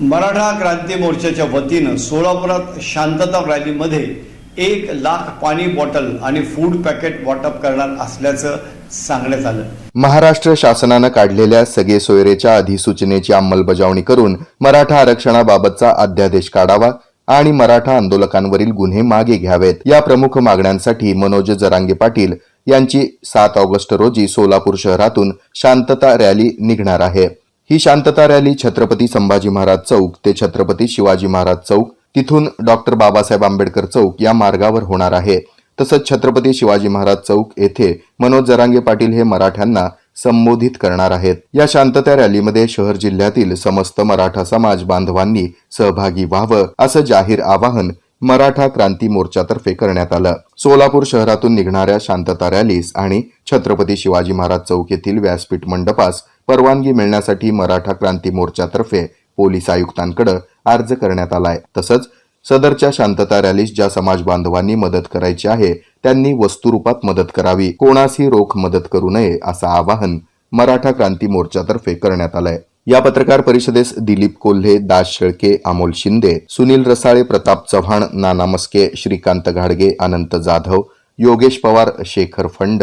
मराठा क्रांती मोर्चाच्या वतीनं सोलापुरात शांतता रॅलीमध्ये एक लाख पाणी बॉटल आणि फूड पॅकेट वाटप करणार असल्याचं सांगण्यात आलं. महाराष्ट्र शासनानं काढलेल्या सगळे सोयरेच्या अधिसूचनेची अंमलबजावणी करून मराठा आरक्षणाबाबतचा अध्यादेश काढावा आणि मराठा आंदोलकांवरील गुन्हे मागे घ्यावेत. या प्रमुख मागण्यांसाठी मनोज जरांगे पाटील यांची सात ऑगस्ट रोजी सोलापूर शहरातून शांतता रॅली निघणार आहे. ही शांतता रॅली छत्रपती संभाजी महाराज चौक ते छत्रपती शिवाजी महाराज चौक तिथून डॉक्टर बाबासाहेब आंबेडकर चौक या मार्गावर होणार आहे. तसंच छत्रपती शिवाजी महाराज चौक येथे मनोज जरांगे पाटील हे मराठ्यांना संबोधित करणार आहेत. या शांतता रॅलीमध्ये शहर जिल्ह्यातील समस्त मराठा समाज बांधवांनी सहभागी व्हावं असं जाहीर आवाहन मराठा क्रांती मोर्चातर्फे करण्यात आलं. सोलापूर शहरातून निघणाऱ्या शांतता रॅलीस आणि छत्रपती शिवाजी महाराज चौक येथील व्यासपीठ मंडपास परवानगी मिळण्यासाठी मराठा क्रांती मोर्चातर्फे पोलीस आयुक्तांकडे अर्ज करण्यात आलाय. तसंच सदरच्या शांतता रॅलीस ज्या समाज बांधवांनी मदत करायची आहे त्यांनी वस्तुरूपात मदत करावी. कोणासही रोख मदत करू नये असं आवाहन मराठा क्रांती मोर्चातर्फे करण्यात आलंय. या पत्रकार परिषदेस दिलीप कोल्हे दास शेळके अमोल शिंदे सुनील रसाळे प्रताप चव्हाण नाना मस्के श्रीकांत घाडगे Anant Jadhav Yogesh Pawar Shekhar Phand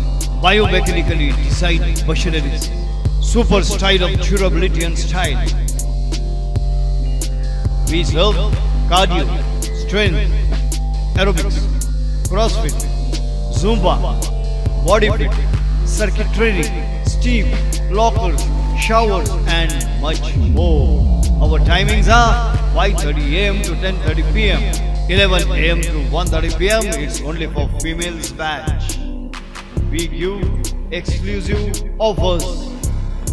biomechanically designed machineries, super style of durability and style. We serve cardio, strength, aerobics, CrossFit, Zumba, body fit, circuit training, steam, lockers, showers, and much more. Our timings are 5:30 a.m. to 10:30 p.m. 11 a.m. to 1:30 p.m. It's only for females batch. We give exclusive offers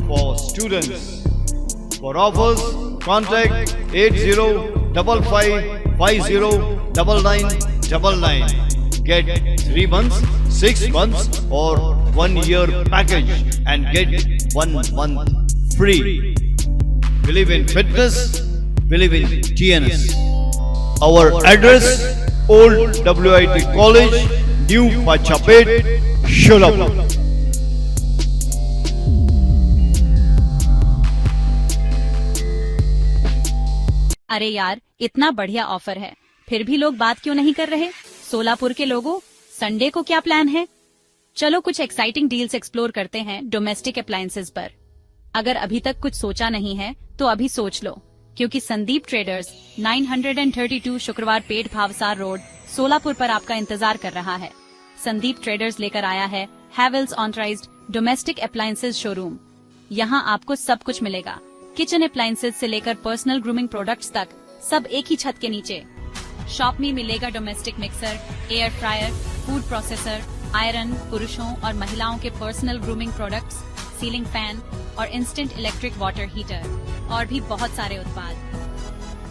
for students. For offers, contact 8055509999. Get 3 months, 6 months or 1 year package and get 1 month free. Believe in fitness, believe in TNS. Our address, Old WIT College, New Pachapet, Sholapur. अरे यार, इतना बढ़िया offer है। फिर भी लोग बात क्यों नहीं कर रहे? सोलापुर के लोगों संडे को क्या प्लान है? चलो कुछ एक्साइटिंग डील्स एक्सप्लोर करते हैं डोमेस्टिक अप्लायंसेस पर। अगर अभी तक कुछ सोचा नहीं है तो अभी सोच लो। क्योंकि संदीप ट्रेडर्स 932 शुक्रवार पेट भावसार रोड, सोलापुर पर आपका इंतज़ार कर रहा है। संदीप ट्रेडर्स लेकर आया है Havells authorised domestic appliances showroom यहाँ आपको सब कुछ मिलेगा। किचन अप्लायंसेज से लेकर पर्सनल ग्रूमिंग प्रोडक्ट्स तक, सब एक ही छत के नीचे। शॉप में मिलेगा domestic mixer air fryer food processor iron पुरुषों और महिलाओं के personal grooming products ceiling fan और इंस्टेंट इलेक्ट्रिक वाटर हीटर और भी बहुत सारे उत्पाद।